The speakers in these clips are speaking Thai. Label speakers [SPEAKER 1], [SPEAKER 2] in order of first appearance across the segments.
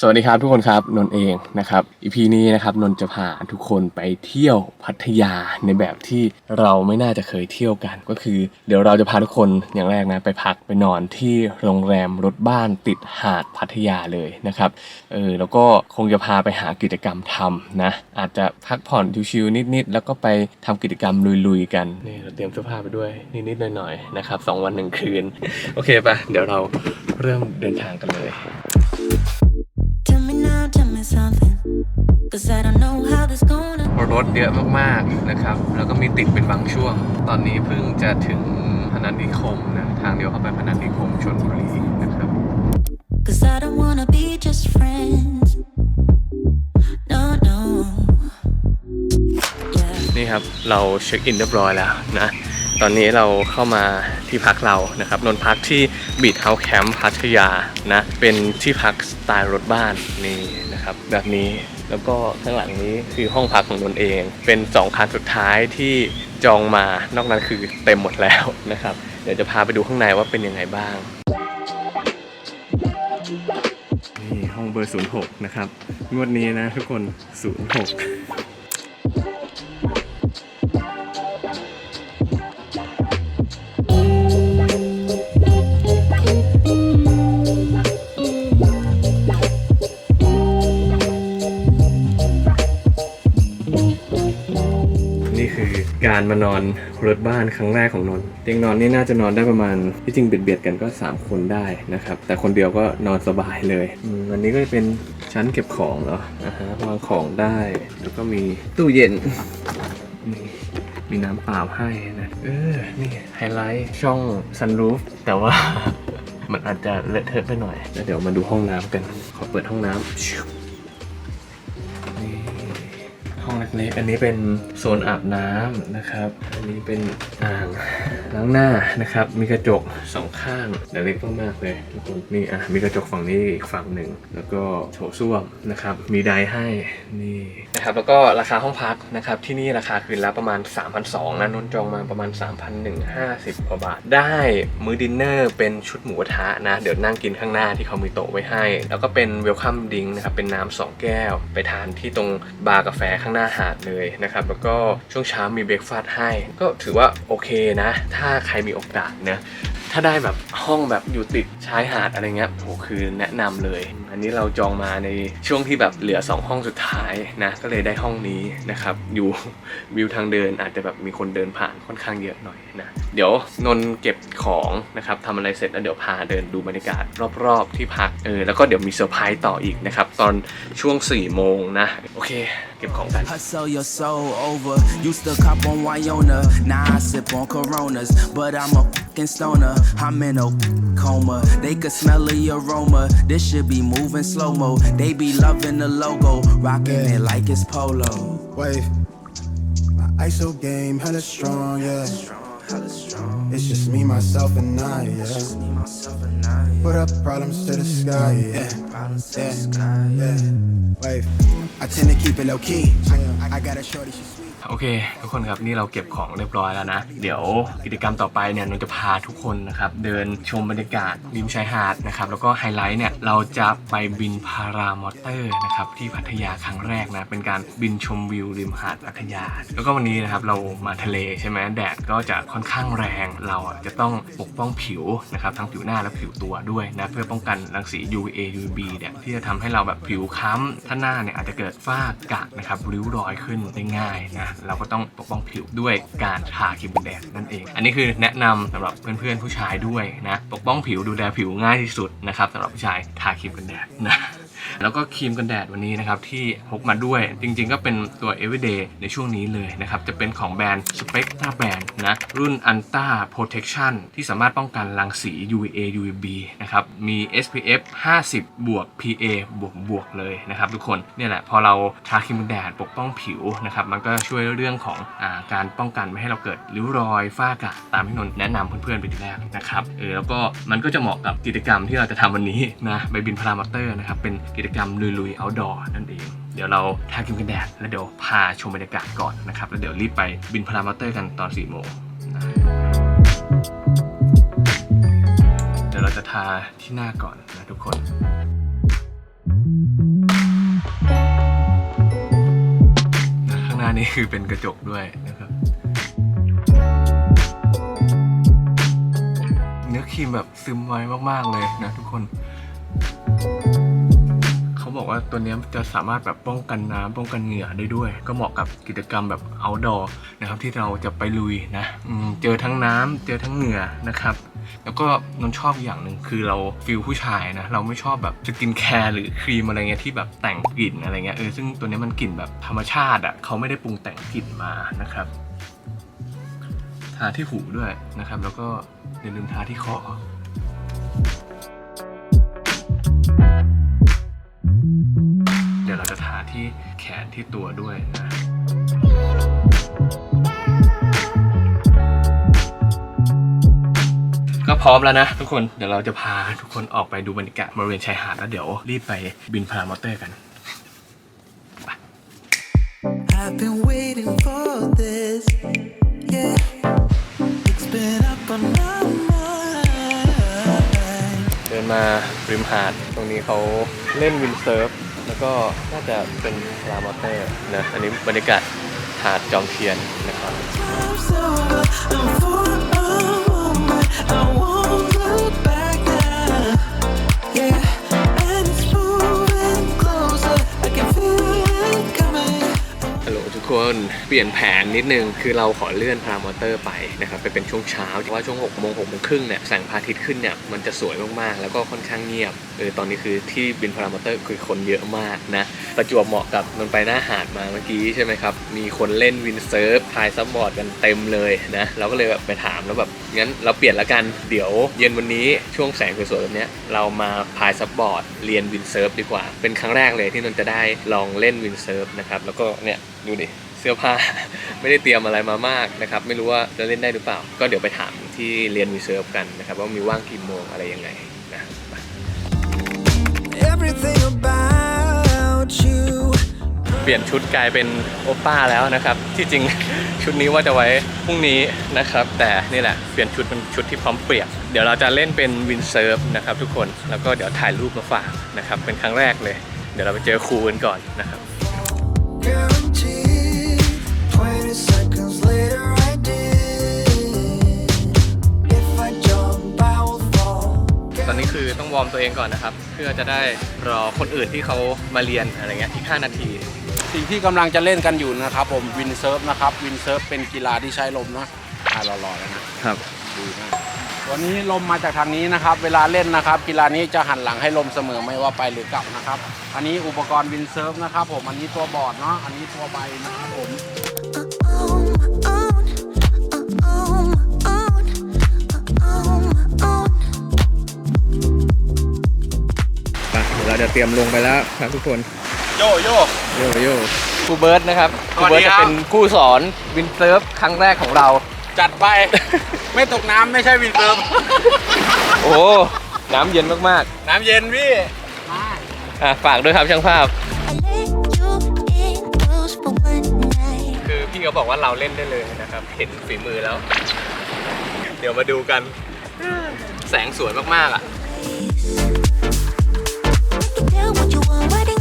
[SPEAKER 1] สวัสดีครับทุกคนครับนนเองนะครับอีพีนี้นะครับนนจะพาทุกคนไปเที่ยวพัทยาในแบบที่เราไม่น่าจะเคยเที่ยวกัน ก็คือ เดี๋ยวเราจะพาทุกคนอย่างแรกนะไปพักไปนอนที่โรงแรมรถบ้านติดหาดพัทยาเลยนะครับเออแล้วก็คงจะพาไปหากิจกรรมทำนะอาจจะพักผ่อนชิวๆนิดๆแล้วก็ไปทำกิจกรรมลุยๆกันนี่เราเตรียมเสื้อผ้าไปด้วยนิดๆหน่อยๆนะครับสองวันหนึ่งคืนโอเคปะเดี๋ยวเราเริ่มเดินทางกันเลย รถเยอะมากๆนะครับ แล้วก็มีติดเป็นบางช่วง ตอนนี้เพิ่งจะถึงพนัสนิคมนะ ทางเดียวเข้าไปพนัสนิคมชลบุรีนะครับ
[SPEAKER 2] Cause I don't wanna be just friends. No, no. Yeah.
[SPEAKER 1] นี่ครับ เราเช็คอินเรียบร้อยแล้วนะ ตอนนี้เราเข้ามาที่พักเรานะครับนนท์พักที่บีทเฮาส์แคมป์พัทยานะ เป็นที่พักสไตล์รถบ้านนี่นะ ครับ แบบนี้แล้วก็ข้างหลังนี้คือห้องพักของนนท์เอง เป็นสองคันสุดท้ายที่จองมานอกนั้นคือเต็มหมดแล้วนะครับ เดี๋ยวจะพาไปดูข้างในว่าเป็นยังไงบ้างนี่ห้องเบอร์ 06 นะครับ งวดนี้นะทุกคน 06 มานอนรถบ้านครั้งแรกของนนท์เตียงนอนนี่น่าจะนอนได้ประมาณที่จริงเบียดๆกันก็ 3 คนได้นะครับ แต่คนเดียวก็นอนสบายเลยอันนี้ก็จะเป็นชั้นเก็บของเหรออ่าฮะวางของได้ แล้วก็มีตู้เย็นนี่มีน้ำเปล่าให้นะเออนี่ไฮไลท์ช่องซันรูฟแต่ว่ามันอาจจะเลอะเทอะไปหน่อยแล้วเดี๋ยวมาดูห้องน้ำกัน ขอเปิดห้องน้ำ ห้องเล็กอันนี้เป็นโซนอาบน้ำนะครับ อันนี้เป็นอ่างล้างหน้านะครับ มีกระจกสองข้างแต่เล็กมากๆเลยทุกคน นี่อะ มีกระจกฝั่งนี้อีกฝั่งหนึ่ง แล้วก็โถส้วมนะครับ มีไดให้ นี่นะครับ แล้วก็ราคาห้องพักนะครับ ที่นี่ราคาคืนละประมาณ 3,200นะนนจองมาประมาณ 3,150กว่าบาท ได้มื้อดินเนอร์เป็นชุดหมูกระทะนะ เดี๋ยวนั่งกินข้างหน้าที่เขามีโต๊ะไว้ให้ แล้วก็เป็นเวลคัมดิงนะครับ เป็นน้ำสองแก้ว ไปทานที่ตรงบาร์กาแฟข้างหน้าหาดเลยนะครับ แล้วก็ช่วงเช้ามีเบรกฟาสต์ให้ ก็ถือว่าโอเคนะ ถ้าใครมีโอกาสนะ ถ้าได้แบบห้องแบบอยู่ติดชายหาดอะไรเงี้ยโหคือแนะนำเลย อันนี้เราจองมาในช่วงที่แบบเหลือ 2 ห้องสุดท้ายนะก็เลยได้ห้องนี้นะครับ อยู่วิวทางเดินอาจจะแบบมีคนเดินผ่านค่อนข้างเยอะหน่อยนะเดี๋ยวนนท์เก็บของนะครับทำอะไรเสร็จแล้วเดี๋ยวพาเดินดูบรรยากาศรอบๆที่พักเออแล้วก็เดี๋ยวมีเซอร์ไพรส์ต่ออีกนะครับ ตอนช่วง4ี่โมงนะ โอเค เก็บของกัน
[SPEAKER 3] Used to cop on Wyona. Now I sip on Coronas. But I'm a fucking stoner. I'm in a coma. They could smell the aroma. This should be moving slow mo. They be loving the logo. Rocking it like it's polo.
[SPEAKER 4] Wave. My ISO game hella strong, yeah. It's just me, myself, and I, yeah. Put up problems to the sky, yeah. Yeah, yeah. Wave. I tend to keep it low key. I, I got a shorty, she's sweet.
[SPEAKER 1] โอเค ทุกคนครับนี่เราเก็บของเรียบร้อยแล้วนะ เดี๋ยวกิจกรรมต่อไปเนี่ยนนท์จะพาทุกคนนะครับเดินชมบรรยากาศริมชายหาดนะครับแล้วก็ไฮไลท์เนี่ยเราจะไปบินพารามอเตอร์นะครับที่พัทยาครั้งแรกนะเป็นการบินชมวิวริมหาดพัทยา แล้วก็วันนี้นะครับเรามาทะเลใช่ไหมแดดก็จะค่อนข้างแรง เราอะจะต้องปกป้องผิวนะครับทั้งผิวหน้าและผิวตัวด้วยนะเพื่อป้องกันรังสี UVA UVB เนี่ยที่จะทำให้เราแบบผิวค้ำถ้าหน้าเนี่ยอาจจะเกิดฝ้ากระนะครับริ้วรอยขึ้นได้ง่ายนะเราก็ต้องปกป้องผิวด้วยการทาครีมกันแดดนั่นเอง อันนี้คือแนะนำสำหรับเพื่อนๆผู้ชายด้วยนะ ปกป้องผิวดูแลผิวง่ายที่สุดนะครับสำหรับผู้ชายทาครีมกันแดดนะ แล้วก็ครีมกันแดดวันนี้นะครับที่พกมาด้วยจริง ๆ ก็เป็นตัว everyday ในช่วงนี้เลยนะครับจะเป็นของแบรนด์ Spectra Brand นะรุ่น Anta Protection ที่สามารถป้องกันรังสี UVA UVB นะครับมี SPF 50 บวก PA บวกบวกเลยนะครับทุกคนเนี่ยแหละพอเราทาครีมกันแดดปกป้องผิวนะครับมันก็ช่วยเรื่องของอาการป้องกันไม่ให้เราเกิดริ้วรอยฝ้ากระตามที่นนแนะนำเพื่อนๆไปทีแรกนะครับเออแล้วก็มันก็จะเหมาะกับกิจกรรมที่เราจะทำวันนี้นะไปบินพารามอเตอร์นะครับเป็นกิจกรรมลุยๆ outdoor นั่นเอง เดี๋ยวเราทาครีมกันแดด แล้วเดี๋ยวพาชมบรรยากาศก่อนนะครับ แล้วเดี๋ยวรีบไปบินพารามาเตอร์กันตอน4โมงเดี๋ยวเราจะทาที่หน้าก่อนนะทุกคนข้างหน้านี่คือเป็นกระจกด้วยนะครับเนื้อครีมแบบซึมไวมาก ๆ เลยนะทุกคน เขาบอกว่าตัวนี้จะสามารถแบบป้องกันน้ำป้องกันเหงื่อได้ด้วย ก็เหมาะกับกิจกรรมแบบ outdoor นะครับที่เราจะไปลุยนะเจอทั้งน้ำเจอทั้งเหงื่อนะครับแล้วก็นนชอบอย่างหนึ่งคือเราฟิลผู้ชายนะเราไม่ชอบแบบสกินแคร์หรือครีมอะไรเงี้ยที่แบบแต่งกลิ่นอะไรเงี้ยเออซึ่งตัวนี้มันกลิ่นแบบธรรมชาติอะ่ะเขาไม่ได้ปรุงแต่งกลิ่นมานะครับทาที่หูด้วยนะครับ แล้วก็อย่าลืมทาที่คอ ทาที่แขนที่ตัวด้วยนะก็พร้อมแล้วนะทุกคนเดี๋ยวเราจะพาทุกคนออกไปดูบรรยากาศบริเวณชายหาดแล้วเดี๋ยวรีบไปบินพารามอเตอร์กัน
[SPEAKER 5] I've been waiting for this. Yeah, it's been up on my mind.
[SPEAKER 1] เดินมาริมหาดตรงนี้เขาเล่นวินเซิร์ฟ แล้วก็น่าจะเป็นพารามอเตอร์นะ อันนี้บรรยากาศหาดจอมเทียนนะครับ เปลี่ยนแผนนิดนึง คือเราขอเลื่อนพารามอเตอร์ไปนะครับไปเป็นช่วงเช้าเพราะว่าช่วง6โมง6โมงครึ่งเนี่ยแสงพระอาทิตย์ขึ้นเนี่ยมันจะสวยมากๆ แล้วก็ค่อนข้างเงียบเออตอนนี้คือที่บินพารามอเตอร์คือคนเยอะมากนะประจวบเหมาะกับนนไปหน้าหาดมาเมื่อกี้ใช่ไหมครับ มีคนเล่นวินเซิร์ฟพายซับบอร์ดกันเต็มเลยนะเราก็เลยแบบไปถามแล้วแบบงั้นเราเปลี่ยนละกันเดี๋ยวเย็นวันนี้ช่วงแสงสวยๆแบบเนี้ยเรามาพายซับบอร์ดเรียนวินเซิร์ฟดีกว่า เป็นครั้งแรกเลยที่นนจะได้ลองเล่นวินเซิร์ฟนะครับ แล้วก็เนี่ย ดูดิ เสื้อผ้า ไม่ได้เตรียมอะไรมามากนะครับ ไม่รู้ว่าจะเล่นได้หรือเปล่า ก็เดี๋ยวไปถามที่เรียนวีเซิร์ฟกันนะครับ ว่ามีว่างกี่โมงอะไรยังไงนะไป
[SPEAKER 5] Everything about you.
[SPEAKER 1] เปลี่ยนชุดกลายเป็นโอป้าแล้วนะครับ ที่จริง ชุดนี้ว่าจะไว้พรุ่งนี้นะครับ แต่นี่แหละเปลี่ยนชุดเป็นชุดที่พร้อมเปียก เดี๋ยวเราจะเล่นเป็นวินเซิร์ฟนะครับทุกคน แล้วก็เดี๋ยวถ่ายรูปมาฝากนะครับ เป็นครั้งแรกเลย เดี๋ยวเราไปเจอครูกันก่อนนะครับ
[SPEAKER 5] Guaranteed.
[SPEAKER 1] อต้องวอร์มตัวเองก่อนนะครับ เพื่อจะได้รอคนอื่นที่เขามาเรียนอะไรเงี้ยอีก 5 นาที
[SPEAKER 6] สิ่งที่กำลังจะเล่นกันอยู่นะครับผมวินเซิร์ฟนะครับวินเซิร์ฟเป็นกีฬาที่ใช้ลมนะอ่ารอๆแล้วนะครับดูนะตัวนี้ลมมาจากทางนี้นะครับ เวลาเล่นนะครับ กีฬานี้จะหันหลังให้ลมเสมอไม่ว่าไปหรือกลับนะครับ อันนี้อุปกรณ์วินเซิร์ฟนะครับผมอันนี้ตัวบอร์ดเนาะอันนี้ตัวใบนะครับผม
[SPEAKER 2] own, own, own, own,
[SPEAKER 1] จะเตรียมลงไปแล้วครับทุกคน
[SPEAKER 6] โยโย่
[SPEAKER 1] โยโย่ครูเบิร์ตนะครับค
[SPEAKER 6] ส
[SPEAKER 1] รู
[SPEAKER 6] วัส
[SPEAKER 1] เบิ
[SPEAKER 6] ดี
[SPEAKER 1] ร์ต
[SPEAKER 6] ค
[SPEAKER 1] จะ
[SPEAKER 6] รับ
[SPEAKER 1] เป็นผู้สอนวินเซิร์ฟครั้งแรกของเรา
[SPEAKER 6] จัดไป ไม่ตกน้ำไม่ใช่วินเซิร์ฟ
[SPEAKER 1] โอ้น้ำเย็นมาก
[SPEAKER 6] น้ำเย็นพี่
[SPEAKER 1] ๆอะฝากด้วยครับช่างภาพ
[SPEAKER 2] I let you in close for one night.
[SPEAKER 1] คือพี่เขาบอกว่าเราเล่นได้เลยนะครับ เห็นฝีมือแล้ว เดี๋ยวมาดูกัน แสงสวยมากๆอะ
[SPEAKER 2] Tell what you want,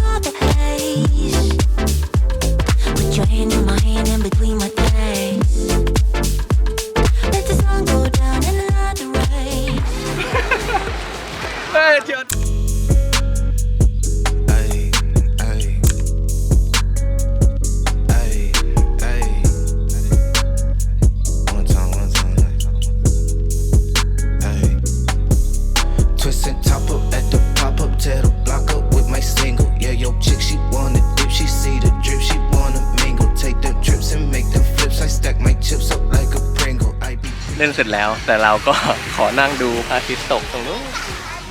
[SPEAKER 1] เล่นเสร็จแล้ว แต่เราก็ ขอนั่งดูพระอาทิตย์ตกตรงนู้น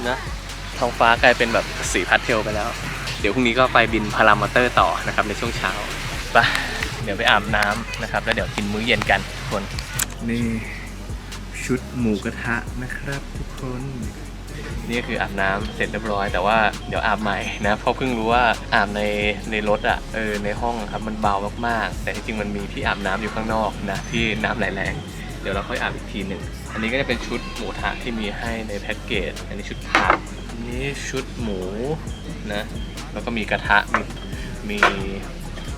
[SPEAKER 1] นะท้องฟ้ากลายเป็นแบบสีพาสเทลไปแล้ว เดี๋ยวพรุ่งนี้ก็ไปบินพารามอเตอร์ต่อนะครับในช่วงเช้าไปเดี๋ยวไปอาบน้ำนะครับ แล้วเดี๋ยวกินมื้อเย็นกันทุกคนนี่ชุดหมูกระทะนะครับทุกคน นี่คืออาบน้ำเสร็จเรียบร้อย แต่ว่าเดี๋ยวอาบใหม่นะเพราะเพิ่งรู้ว่าอาบในในรถอะ่ะเออในห้องอะครับมันเบามากๆ แต่ที่จริงมันมีที่อาบน้ำอยู่ข้างนอกนะที่น้ำไหลแรงเดี๋ยวเราค่อยอาบอีกทีหนึ่ง อันนี้ก็จะเป็นชุดหมูทะที่มีให้ในแพ็กเกจ อันนี้ชุดผักอันนี้ชุดหมูนะ แล้วก็มีกระทะมีมี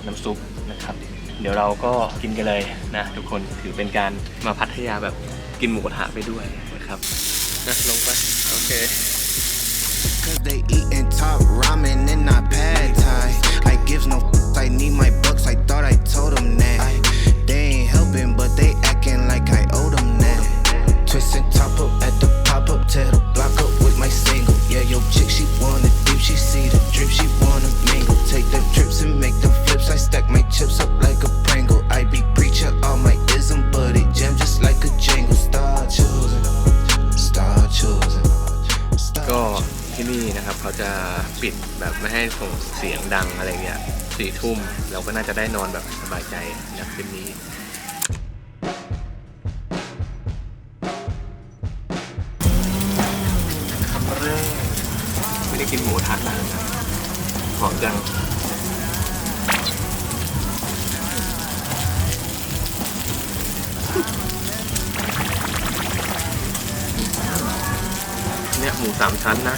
[SPEAKER 1] น้ำซุปนะครับ เดี๋ยวเราก็กินกันเลยนะ ทุกคน ถือเป็นการมาพัทยาแบบกินหมูกระทะไปด้วยนะครับนะลงไป โอเค
[SPEAKER 7] Cause they eatin' top ramen and not pad thai. I gives no f- I need my bucks, I thought I told them that. Top up at the pop up, tear the block up with my single. Yeah, yo, chick, she wanna dip, she see the drip, she wanna mingle. Take the trips and make the flips, I stack my chips up like a Pringle. I be preaching all my ism, but it jam just like a jingle. Start choosing, start choosing.
[SPEAKER 1] ก็
[SPEAKER 7] Start
[SPEAKER 1] ที่นี่นะครับเขาจะปิดแบบไม่ให้ส่งเสียงดังอะไรเงี้ยสี่ทุ่มเราก็น่าจะได้นอนแบบสบายใจนะคืนนี้ จังเนี่ยหมูสามชั้นนะ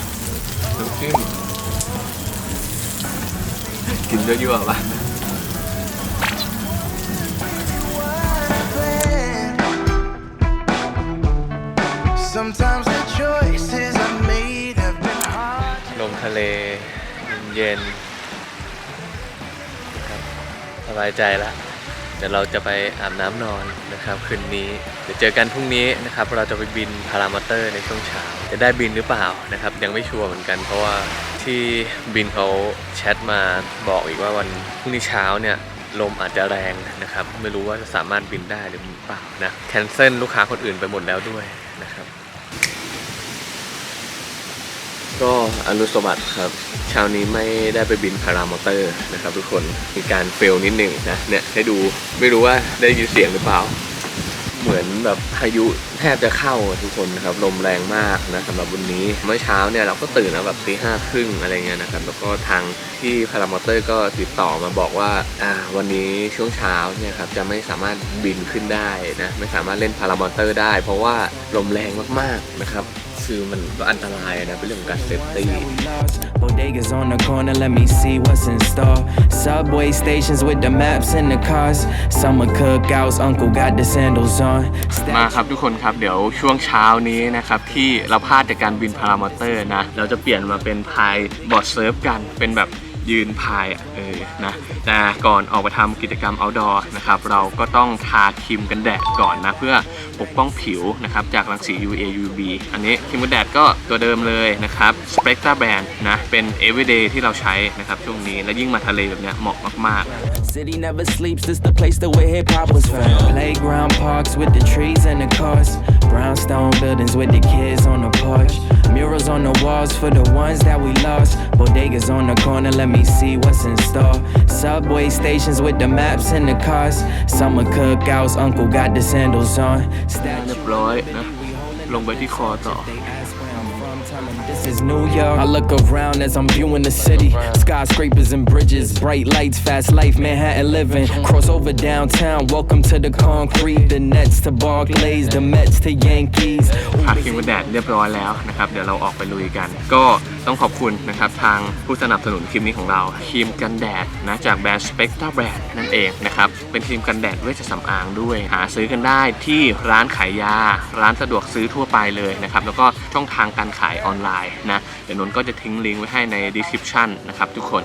[SPEAKER 1] น้ำจิ้มกินเยอะๆป่ะ
[SPEAKER 7] Sometimes the choices I made have been hard.
[SPEAKER 1] ลมทะเลเย็นๆนะครับส บายใจแล้วเดี๋ยวเราจะไปอาบน้ำนอนนะครับคืนนี้ เดี๋ยวเจอกันพรุ่งนี้นะครับเราจะไปบินพารามอเตอร์ในช่วงเช้าจะได้บินหรือเปล่านะครับ ยังไม่ชัวร์เหมือนกัน เพราะว่าที่บินเขาแชทมาบอกอีกว่าวันพรุ่งนี้เช้าเนี่ยลมอาจจะแรงนะครับ ไม่รู้ว่าจะสามารถบินได้หรือเปล่านะแคนเซิลลูกค้าคนอื่นไปหมดแล้วด้วยนะครับ ก็อนุสวัสดิ์ครับเช้านี้ไม่ได้ไปบินพารามอเตอร์นะครับทุกคนมีการเฟลนิดหนึ่งนะเนี่ยให้ดูไม่รู้ว่าได้ยินเสียงหรือเปล่า เหมือนแบบพายุแทบจะเข้าทุกคนนะครับลมแรงมากนะสำหรับวันนี้เมื่อเช้าเนี่ยเราก็ตื่นนะแบบตีห้าครึ่งอะไรเงี้ยนะครับแล้วก็ทางที่พารามอเตอร์ก็ติดต่อมาบอกว่าอ่าวันนี้ช่วงเช้าเนี่ยครับจะไม่สามารถบินขึ้นได้นะไม่สามารถเล่นพารามอเตอร์ได้ เพราะว่าลมแรงมากๆนะครับ คือมันก็อันตรายนะเป็นเรื่องของการเซฟตี้
[SPEAKER 3] that we lost. Bodegas on the corner, let me see what's in store. Subway stations with the maps and the cars. Summer cookouts, uncle got the sandals on.
[SPEAKER 1] มาครับทุกคนครับเดี๋ยวช่วงเช้านี้นะครับ ที่เราพลาดจากการบินพารามอเตอร์นะ เราจะเปลี่ยนมาเป็นพายบอร์ดเซิร์ฟกันเป็นแบบ ยืนพายเออนะแต่ก่อนออกไปทำกิจกรรม outdoor นะครับเราก็ต้องทาครีมกันแดดก่อนนะเพื่อปกป้องผิวนะครับจากรังสี UVA UVB อันนี้ครีมกันแดดก็ตัวเดิมเลยนะครับ Spectra Brand นะเป็น everyday ที่เราใช้นะครับช่วงนี้และยิ่งมาทะเลแบบเนี้ยเหมาะมากๆ
[SPEAKER 3] City never sleeps, this the place that where hip hop was found. Playground parks with the trees and the cars. Brownstone buildings with the kids on the porch. Murals on the walls for the ones that we lost. Bodegas on the corner, let me see what's in store. Subway stations with the maps and the cars. Summer cookouts, uncle got the sandals on.
[SPEAKER 1] เรียบร้อยนะ ลงไปที่คอต่อ
[SPEAKER 3] This is New York. I look around as I'm viewing the city. Skyscrapers and bridges, bright lights, fast life, Manhattan living. Cross over downtown, welcome to the concrete. The Nets to Barclays, the Mets to Yankees.
[SPEAKER 1] ทาครีมกันแดดเรียบร้อยแล้วนะครับ เดี๋ยวเราออกไปลุยกัน ก็ต้องขอบคุณนะครับทางผู้สนับสนุนคลิปนี้ของเราครีมกันแดดนะจากแบรนด์ Spectra Brand นั่นเองนะครับ เป็นครีมกันแดดเวชสำอางด้วย หาซื้อกันได้ที่ร้านขายยา ร้านสะดวกซื้อทั่วไปเลยนะครับ แล้วก็ช่องทางการขายออนไลน์นะ เดี๋ยวนนก็จะทิ้งลิงก์ไว้ให้ใน description นะครับทุกคน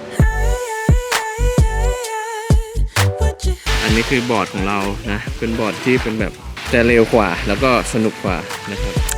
[SPEAKER 1] อันนี้คือบอร์ดของเรานะ เป็นบอร์ดที่เป็นแบบจะเร็วกว่า แล้วก็สนุกกว่านะครับ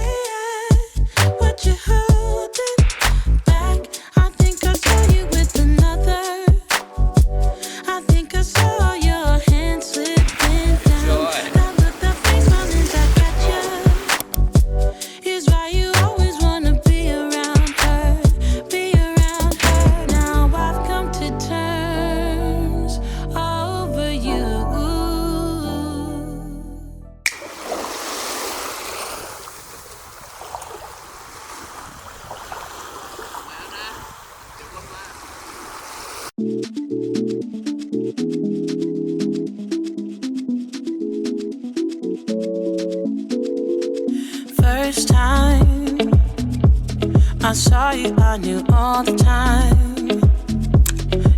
[SPEAKER 2] I saw you, I knew all the time.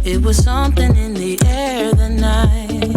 [SPEAKER 2] It was something in the air the night.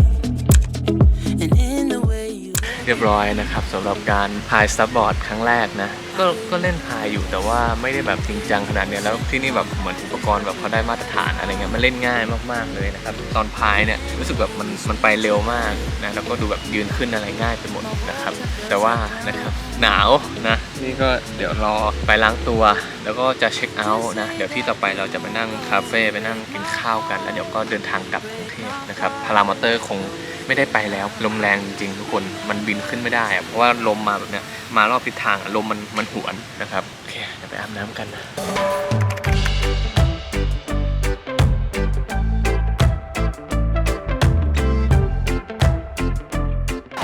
[SPEAKER 2] And in the way you.
[SPEAKER 1] เรียบร้อยนะครับสำหรับการพายสตับบอร์ดครั้งแรกนะ ก็ก็เล่นพายอยู่แต่ว่าไม่ได้แบบจริงจังขนาดเนี้ยแล้วที่นี่แบบเหมือนอุปกรณ์แบบเขาได้มาตรฐานอะไรเงี้ยมันเล่นง่ายมากๆเลยนะครับตอนพายเนี่ยรู้สึกแบบมันมันไปเร็วมากนะแล้วก็ดูแบบยืนขึ้นอะไรง่ายไปหมดนะครับ แต่ว่านะครับหนาวนะนี่ก็เดี๋ยวรอไปล้างตัว แล้วก็จะเช็คเอาท์นะเดี๋ยวที่ต่อไปเราจะไปนั่งคาเฟ่ไปนั่งกินข้าวกัน แล้วเดี๋ยวก็เดินทางกลับกรุงเทพนะครับพารามอเตอร์คง ไม่ได้ไปแล้ว ลมแรงจริงๆทุกคนมันบินขึ้นไม่ได้อะเพราะว่าลมมาแบบเนี้ยมารอบทิศทางอะลมมันมันหวนนะครับโอเคเดี๋ยวไปอาบน้ำกันนะ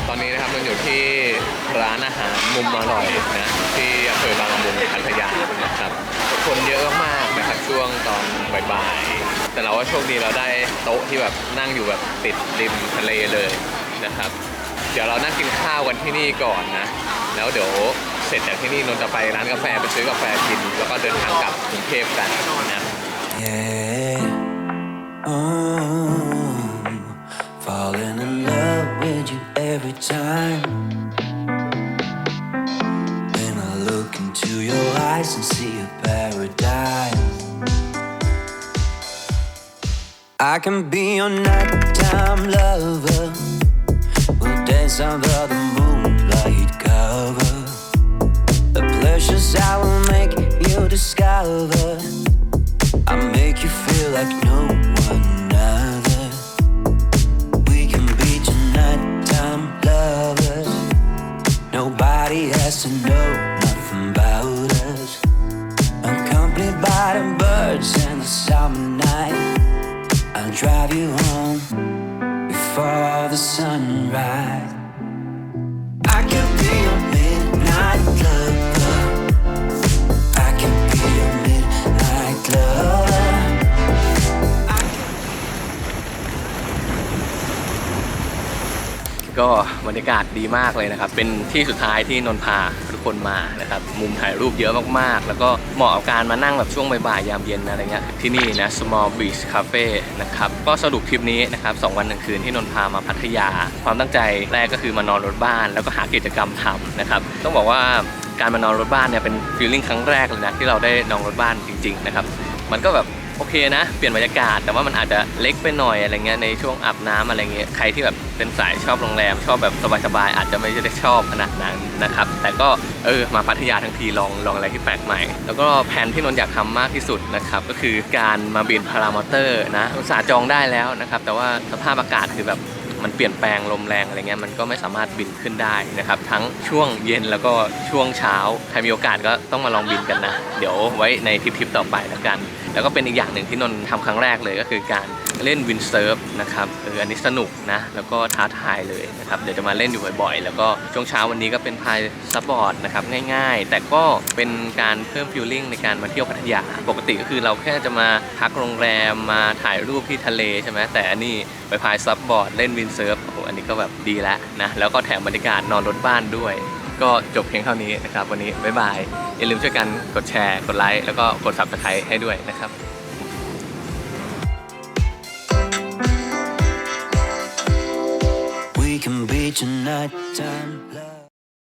[SPEAKER 1] ตอนนี้นะครับเราอยู่ที่ร้านอาหารมุมอร่อยนะ บาย แต่เราว่าโชคดีเราได้โต๊ะที่แบบนั่งอยู่แบบติดริมทะเลเลยนะครับ เดี๋ยวเรานั่งกินข้าวกันที่นี่ก่อนนะ แล้วเดี๋ยวเสร็จจากที่นี่นนท์จะไปร้านกาแฟไปซื้อกาแฟกิน แล้วก็เดินทางกลับกรุงเทพกันนะ
[SPEAKER 5] Yeah. Oh, falling in love with you every time. When I look into your eyes and see I can be your nighttime lover. We'll dance under the moonlight cover. The pleasures I will make you discover. I make you feel like drive you home before the sunrise. I can be your midnight lover. I can be your midnight lover.
[SPEAKER 1] ก็บรรยากาศดีมากเลยนะครับ เป็นที่สุดท้ายที่นนพา คนมานะครับมุมถ่ายรูปเยอะมากๆ แล้วก็เหมาะกับการมานั่งแบบช่วงบ่ายๆยามเย็นอะไรเงี้ยที่นี่นะ Small Beach Cafe นะครับก็สรุปทริปนี้นะครับสองวันหนึ่งคืนที่นนพามาพัทยา ความตั้งใจแรกก็คือมานอนรถบ้าน แล้วก็หากิจกรรมทำนะครับต้องบอกว่าการมานอนรถบ้านเนี่ยเป็นฟีลลิ่งครั้งแรกเลยนะที่เราได้นอนรถบ้านจริงๆนะครับมันก็แบบ โอเคนะ เปลี่ยนบรรยากาศ แต่ว่ามันอาจจะเล็กไปหน่อยอะไรเงี้ยในช่วงอาบน้ำอะไรเงี้ยใครที่แบบเป็นสายชอบโรงแรม ชอบแบบสบายๆอาจจะไม่ได้ชอบขนาดนั้นนะครับ แต่ก็เออมาพัทยาทั้งทีลองลองอะไรที่แปลกใหม่ แล้วก็แผนที่นนท์อยากทำมากที่สุดนะครับก็คือการมาบินพารามอเตอร์นะอุตส่าห์จองได้แล้วนะครับแต่ว่าสภาพอากาศคือแบบมันเปลี่ยนแปลงลมแรงอะไรเงี้ยมันก็ไม่สามารถบินขึ้นได้นะครับทั้งช่วงเย็นแล้วก็ช่วงเช้าใครมีโอกาสก็ต้องมาลองบินกันนะ เดี๋ยวไว้ในทริปๆต่อไปแล้วกัน แล้วก็เป็นอีกอย่างหนึ่งที่นนท์ทำครั้งแรกเลยก็คือการเล่นวินเซิร์ฟนะครับเอออันนี้สนุกนะ แล้วก็ท้าทายเลยนะครับเดี๋ยวจะมาเล่นอยู่บ่อยๆ แล้วก็ช่วงเช้าวันนี้ก็เป็นพายซับบอร์ดนะครับง่ายๆ แต่ก็เป็นการเพิ่มฟิลลิ่งในการมาเที่ยวพัทยา ปกติก็คือเราแค่จะมาพักโรงแรมมาถ่ายรูปที่ทะเลใช่ไหมแต่อันนี้ไปพายซับบอร์ดเล่นวินเซิร์ฟโอ้โหอันนี้ก็แบบดีแล้วนะแล้วก็แถมบรรยากาศนอนรถบ้านด้วย ก็จบเพียงเท่านี้นะครับวันนี้บ๊ายบาย อย่าลืมช่วยกันกดแชร์ กดไลค์แล้วก็กด subscribe ให้ด้วยนะครับ
[SPEAKER 5] We can be tonight time love.